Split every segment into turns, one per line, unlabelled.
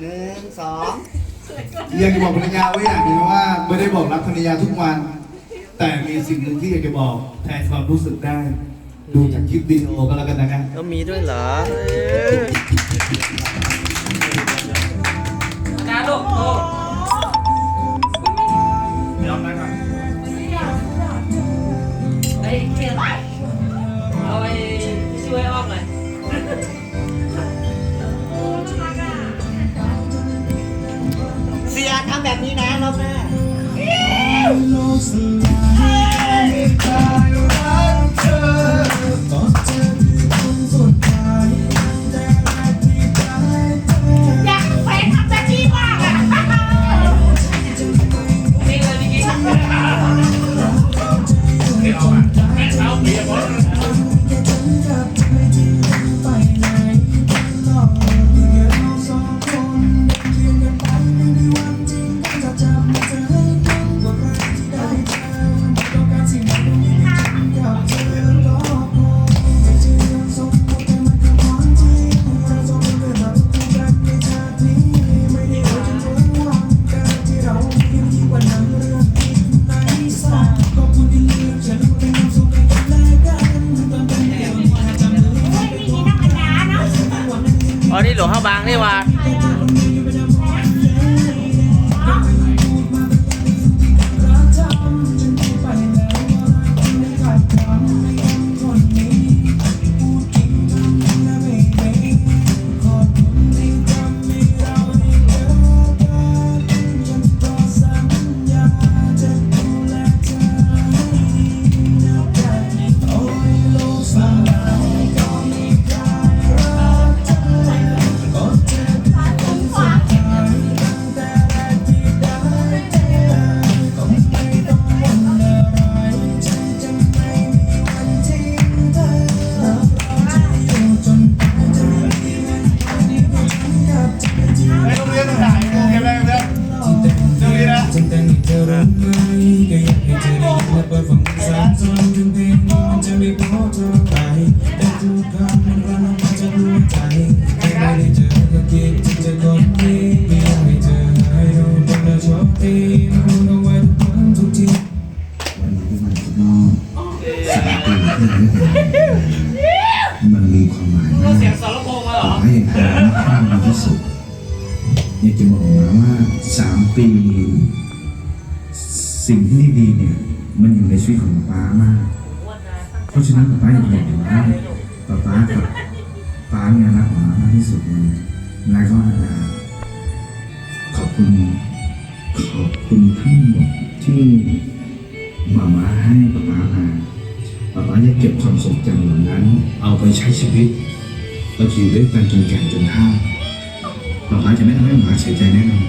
หนึ่งสอง
อยากจะบอกภรรยาไว้อย่างหนึงว่าไม่ได้บอกรักภรรยาทุกวัน แต่มีสิ่งหนึ่งที่อยากจะบอกแทนความรู้สึกได้ ดูจากคลิปวิดีโอก็แล้วกันนะครับ
ก็มีด้วยเหรอเออ
นี้
นะร
อ
บหน้า
หลวงพ่อบางนี่ว่า
จะบอกนะ
ว่าสามปี สิ่งที่ดีๆเนี่ย มันอยู่ในชีวิตของป๊ามาก เพราะฉะนั้นป๊าอยากบอกว่าป๊าป๊ากับป๊าเนี่ยรักหมามากที่สุดเลยแล้วก็อาจาขอบคุณขอบคุณทั้งหมดที่หมามาให้ป๊าป๊ามาป๊าป๊าจะเก็บความทรงจำเหล่านั้น เอาไปใช้ชีวิตเราอยู่ด้วยกันจนแก่จนเฒ่า ป๊าป๊าจะไม่ทำให้หมาเสียใจแน่นอน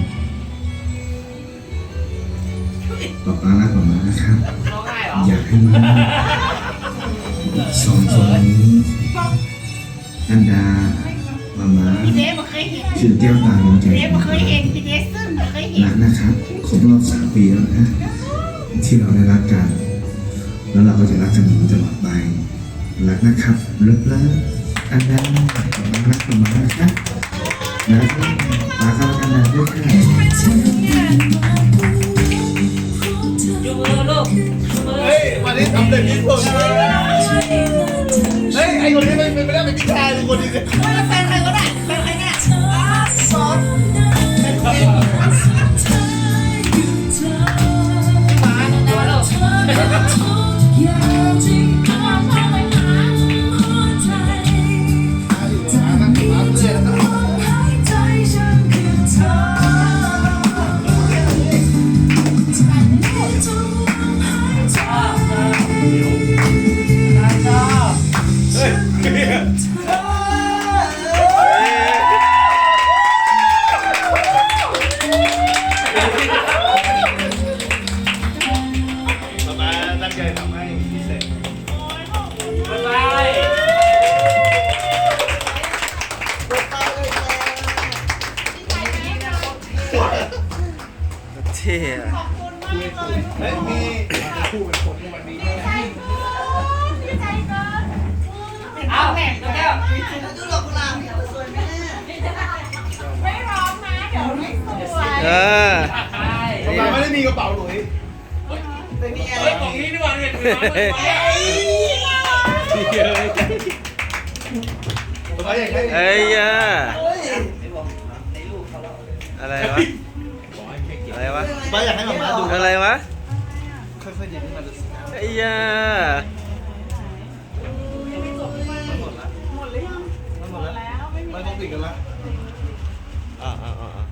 ป๊าป๊ารักหมามานะครับ
ร้องไห้เหรอ
อยากให้มาสองคนนี้อันดามามา
พี่เดฟเคยเห็น
คือแก้วตาดวงใจ
เดฟเคยเห็นพี่เดฟซึ่งเคยเห็น
รักนะครับครบรอบสามปีแล้วนะ ที่เราได้รักกัน แล้วเราก็จะรักกันอย่างนี้ตลอดไปรักนะครับเลิฟเลิฟอันดารักมามานะครับ นะรักกันอันดาด้วยค่ะ
ยูมือลูกยูมือ
เฮ้ยวันนี้ทำเต็มที่สุดเฮ้ยไอ้คนนี้ไม่ไม่ได้เป็นพี่ชายเป็นคนนี้เลย
แฟนใครก็ได้ เอา
แม่ตัวแก้ว
ดูดอกกุหลาบเนี่ยสวยไหมเนี่ย
ไม่ร้องนะ
เออ
ใช่
ป๊าป๊าไม่ได้มีกระเป๋าหลุย
ไม่มีอะไร
เฮ้ยของนี้ดีกว่าเนี่ยถือมาเมื่อวาน
ป๊าป๊าอยากได้
เอ้ยอะ
เฮ้ย
อะไรวะ อะไรวะ
ป๊าอยากให้หมาม้าดู
อะไรวะ
ค่อยๆดิบให้มันดูสิ
ไอ้ยา
ต้องติดกันละ
อ่าอ่าอ่า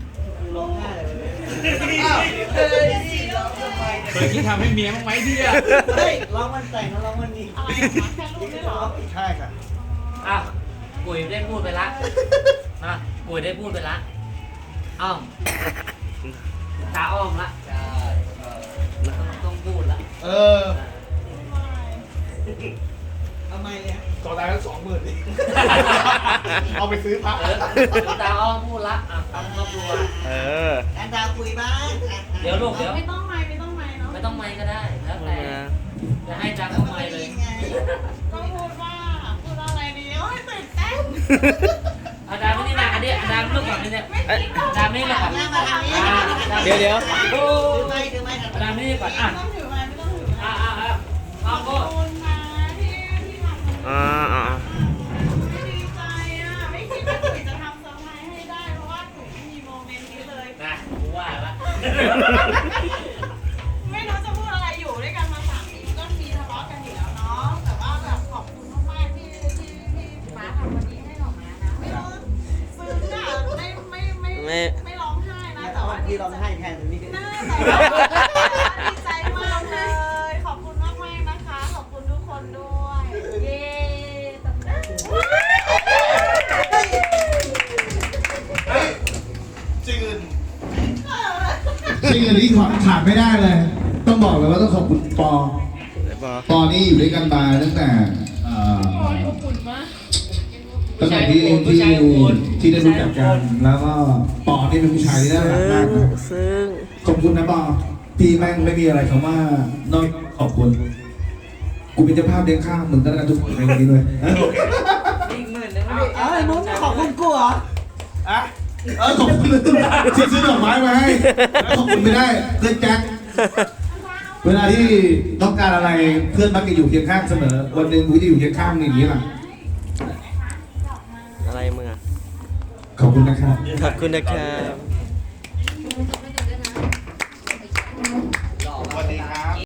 ร้องไห้เลย
อ้าว
เฮ้ยร้องทำไม
เคยคิดทำให้เมียบ้างไหมพี่อะ
เฮ้ยร้องวันแต่งแล้วร้องวันนี้อะไรแค่ลูกได้หรอ
ใช่ค่ะ
อะกุยได้พูดไปละนะกุยได้พูดไปละอ้าวตาอ้อมละต้องต้องพูดละ
เออ
ทำไมเนี่ย
ต่อได้ทั้งสองหมื่นดิเอาไปซื้อพระ
เออตาอ้อมพูดละอะทำครอบครัว
เออ
แอนดาวคุยบ้างอะ
เดี๋ยวลูกเดี๋ยว
ไม่ต้องไม่ไม่ต้องไม่เนาะ
ไม่ต้องไม่ก็ได้แล้วแต่จะให้จังเข้าไม่เลย
ไง
ก็พูดว่าพูดอะไรดีโอ้ยตื่นเต้น
อาดามไม่นี่นะอันนี้อาดามลูกก่อนนี่เนี่ย
ไม่คิดว่า
อาดามนี่มาก่อน
หน้ามาทางนี้
อ่า
เดี๋ยวเดี๋ยว
โอ้
ถือไม้ถือไม้
อาดามนี่ก่อนอะ
จริงอื่น
ที่
ขาด
ขาดไม่ได้เลย ต้องบอกเลยว่าต้องขอบคุณปอ
ไหนบ
อนนี้อยู่ด้วยกันมาตั้งแต่เอ่อตั้งแต่ที่ที่ที่ได้รู้จักกัน แล้วก็ปอนี่เป็นผู้ชายที่น่ารักมากนะ
ซึ่ง
ขอบคุณนะปอพี่แม่งไม่มีอะไรคำว่านอกขอบคุณ กูเป็นเจ้าภาพเลี้ยงข้าวมึงก็แล้วกันทุกคนในวันนี้ด้วย
อีกหมื่นหนึง
เอ้ยมึงขอบคุณกูเหรอ
อะ เออขอบคุณที่ซื้อดอกไม้มาให้แล้วขอบคุณไม่ได้เพื่อนแจ็คเวลาที่ต้องการอะไรเพื่อนมักจะอยู่เคียงข้างเสมอ วันหนึ่งกูจะอยู่เคียงข้างมึงอย่างนี้ล่ะ
อะไรมึงอะ
ขอบคุณนะครับ
ขอบคุณนะครับ